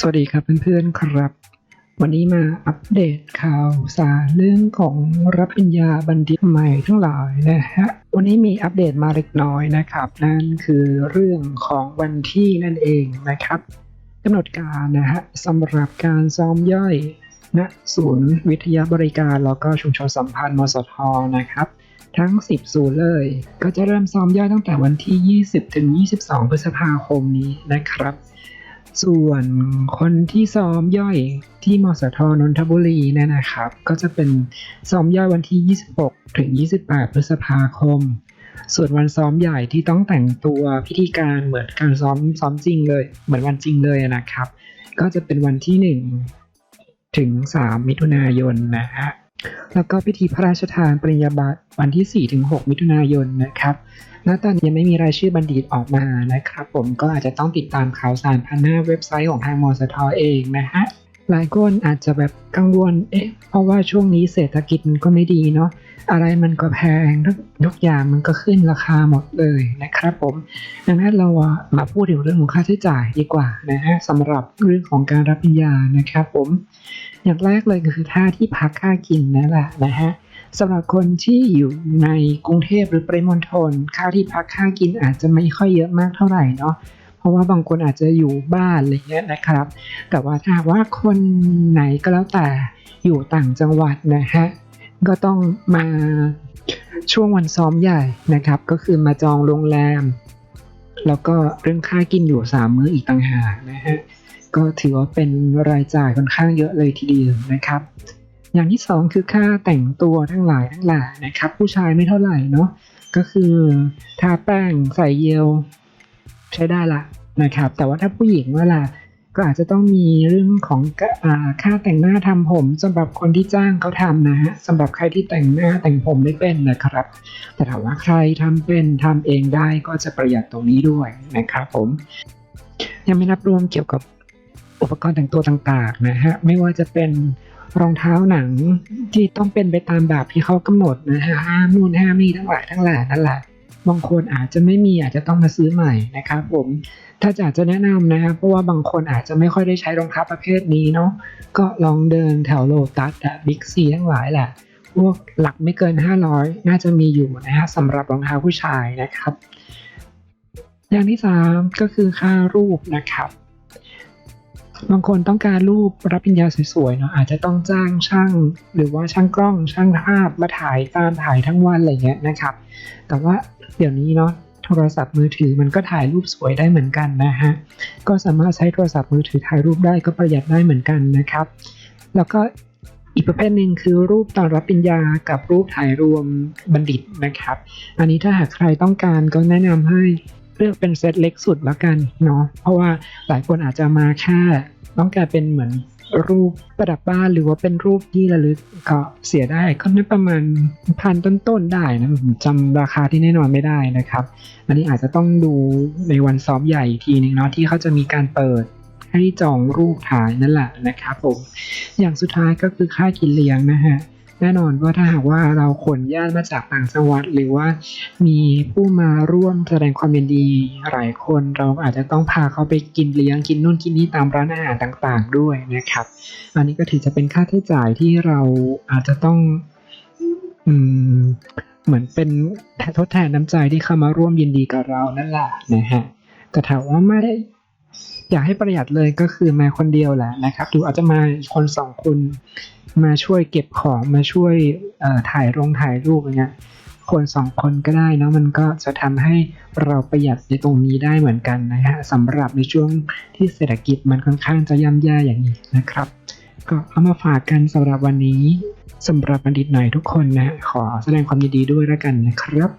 สวัสดีครับเพื่อนๆครับ วันนี้มาอัปเดตข่าวสารเรื่องของรับปริญญาบัณฑิตใหม่ทั้งหลายนะฮะวันนี้มีอัปเดตมาเล็กน้อยนะครับ นั่นคือเรื่องของวันที่นั่นเองนะครับกำหนดการนะฮะสำหรับการซ้อมย่อยณศูนย์วิทยาบริการแล้วก็ชุมชนสัมพันธ์มสทนะครับ ทั้ง 10 ศูนย์เลย ก็จะเริ่มซ้อมย่อยตั้งแต่วันที่ 20 ถึง 22 พฤษภาคมนี้นะครับ ส่วนคนที่ซ้อมย่อยที่มสทนนทบุรีเนยนะครับ ก็จะเป็นซ้อมย่อยวันที่ 26 ถึง 28 พฤษภาคม ส่วนวันซ้อมใหญ่ที่ต้องแต่งตัวพิธีการเหมือนการซ้อมซ้อมจริงเลย เหมือนวันจริงเลยนะครับ ก็จะเป็นวันที่ 1 ถึง 3 มิถุนายนนะฮะ แล้วก็พิธีพระราชทานปริญญาบัตรวันที่ 4-6 มิถุนายนนะครับ ณ ตอนนี้ไม่มีรายชื่อบัณฑิตออกมานะครับ ผมก็อาจจะต้องติดตามข่าวสารผ่านหน้าเว็บไซต์ของทางมสทอเองนะฮะ หลายคนอาจจะแบบกังวล เอ๊ะ เพราะว่าช่วงนี้เศรษฐกิจมันก็ไม่ดีเนาะ อะไรมันก็แพงทุกอย่างมันก็ขึ้นราคาหมดเลยนะครับผม ดังนั้นเรามาพูดถึงเรื่องของค่าใช้จ่ายดีกว่านะฮะสำหรับเรื่องของการรับปริญญานะครับผม อย่างแรกเลยคือค่าที่พักค่ากินนั่นแหละนะฮะสำหรับคนที่อยู่ในกรุงเทพหรือปริมณฑลค่าที่พักค่ากินอาจจะไม่ค่อยเยอะมากเท่าไหร่เนาะเพราะว่าบางคนอาจจะอยู่บ้านอะไรเงี้ยนะครับ แต่ว่าถ้าว่าคนไหนก็แล้วแต่อยู่ต่างจังหวัดนะฮะก็ต้องมาช่วงวันซ้อมใหญ่นะครับ ก็คือมาจองโรงแรม แล้วก็เรื่องค่ากินอยู่สามมื้ออีกต่างหากนะฮะ ก็ถือว่าเป็นรายจ่ายค่อนข้างเยอะเลยทีเดียวนะครับ อย่างที่สองคือค่าแต่งตัวทั้งหลายทั้งหลายนะครับ ผู้ชายไม่เท่าไหร่เนาะก็คือทาแป้งใส่เยลใช้ได้ละนะครับ แต่ว่าถ้าผู้หญิงเวลาก็อาจจะต้องมีเรื่องของอค่าแต่งหน้าทำผมสำหรับคนที่จ้างเขาทำนะฮะสำหรับใครที่แต่งหน้าแต่งผมไม่เป็นนะครับ แต่ถ้าว่าใครทำเป็นทำเองได้ก็จะประหยัดตรงนี้ด้วยนะครับผม ยังไม่นับรวมเกี่ยวกับ อุปกรณ์แต่งตัวต่างๆนะฮะไม่ว่าจะเป็นรองเท้าหนังที่ต้องเป็นไปตามแบบที่เขากำหนดนะฮะห้ามนู่นห้ามนี่ทั้งหลายทั้งหล่นั่นแหละบางคนอาจจะไม่มีอาจจะต้องมาซื้อใหม่นะครับผมถ้าจะอาจจะแนะนำนะครับเพราะว่าบางคนอาจจะไม่ค่อยได้ใช้รองเท้าประเภทนี้เนาะก็ลองเดินแถวโลตัสอะบิ๊กซีทั้งหลายแหละพวกหลักไม่เกิน 500 น่าจะมีอยู่นะฮะสำหรับรองเท้าผู้ชายนะครับ อย่างที่สามก็คือค่ารูปนะครับ บางคนต้องการรูปรับปริญญาสวยๆเนาะอาจจะต้องจ้างช่าง หรือว่าช่างกล้องช่างภาพมาถ่ายตามถ่ายทั้งวันอะไรเงี้ยนะครับ แต่ว่าเดี๋ยวนี้เนาะโทรศัพท์มือถือมันก็ถ่ายรูปสวยได้เหมือนกันนะฮะก็สามารถใช้โทรศัพท์มือถือถ่ายรูปได้ก็ประหยัดได้เหมือนกันนะครับ แล้วก็อีกประเภทหนึ่งคือรูปตอนรับปริญญากับรูปถ่ายรวมบัณฑิตนะครับ อันนี้ถ้าหากใครต้องการก็แนะนำให้ เลือกเป็นเซตเล็กสุดและกันเนาะเพราะว่าหลายคนอาจจะมาแค่ต้องการเป็นเหมือนรูปประดับบ้านหรือว่าเป็นรูปที่ระลึกก็เสียได้ก็ได้ประมาณพันต้นๆได้นะผมจำราคาที่แน่นอนไม่ได้นะครับ อันนี้อาจจะต้องดูในวันซ้อมใหญ่อีกทีหนึงเนาะที่เขาจะมีการเปิดให้จองรูปถ่ายนั่นแหละนะครับผมอย่างสุดท้ายก็คือค่ากินเลี้ยงนะฮะ แน่นอนว่าถ้าหากว่าเราขนญาติมาจากต่างจังหวัด หรือว่ามีผู้มาร่วมแสดงความยินดีหลายคนเราอาจจะต้องพาเขาไปกินเลี้ยงกินนู่นกินนี่ตามร้านอาหารต่างๆด้วยนะครับ อันนี้ก็ถือจะเป็นค่าใช้จ่ายที่เราอาจจะต้องอืมเหมือนเป็นทดแทนน้ำใจที่เข้ามาร่วมยินดีกับเรานั่นแหละนะฮะแต่ถามว่าไม่ได้ อยากให้ประหยัดเลยก็คือมาคนเดียวแหละนะครับดูอาจจะมาคนสองคนมาช่วยเก็บของมาช่วยถ่ายรงถ่ายรูปอย่างเงี้ยคนสองคนก็ได้เนะมันก็จะทำให้เราประหยัดในตรงนี้ได้เหมือนกันนะฮะสำหรับในช่วงที่เศรษฐกิจมันค่อนข้างจะย่ำแย่อย่างนี้นะครับ ก็เอามาฝากกันสำหรับวันนี้สำหรับบัณฑิตหน่อยทุกคนนะขอแสดงความยินดีด้วยแล้วกันนะครับ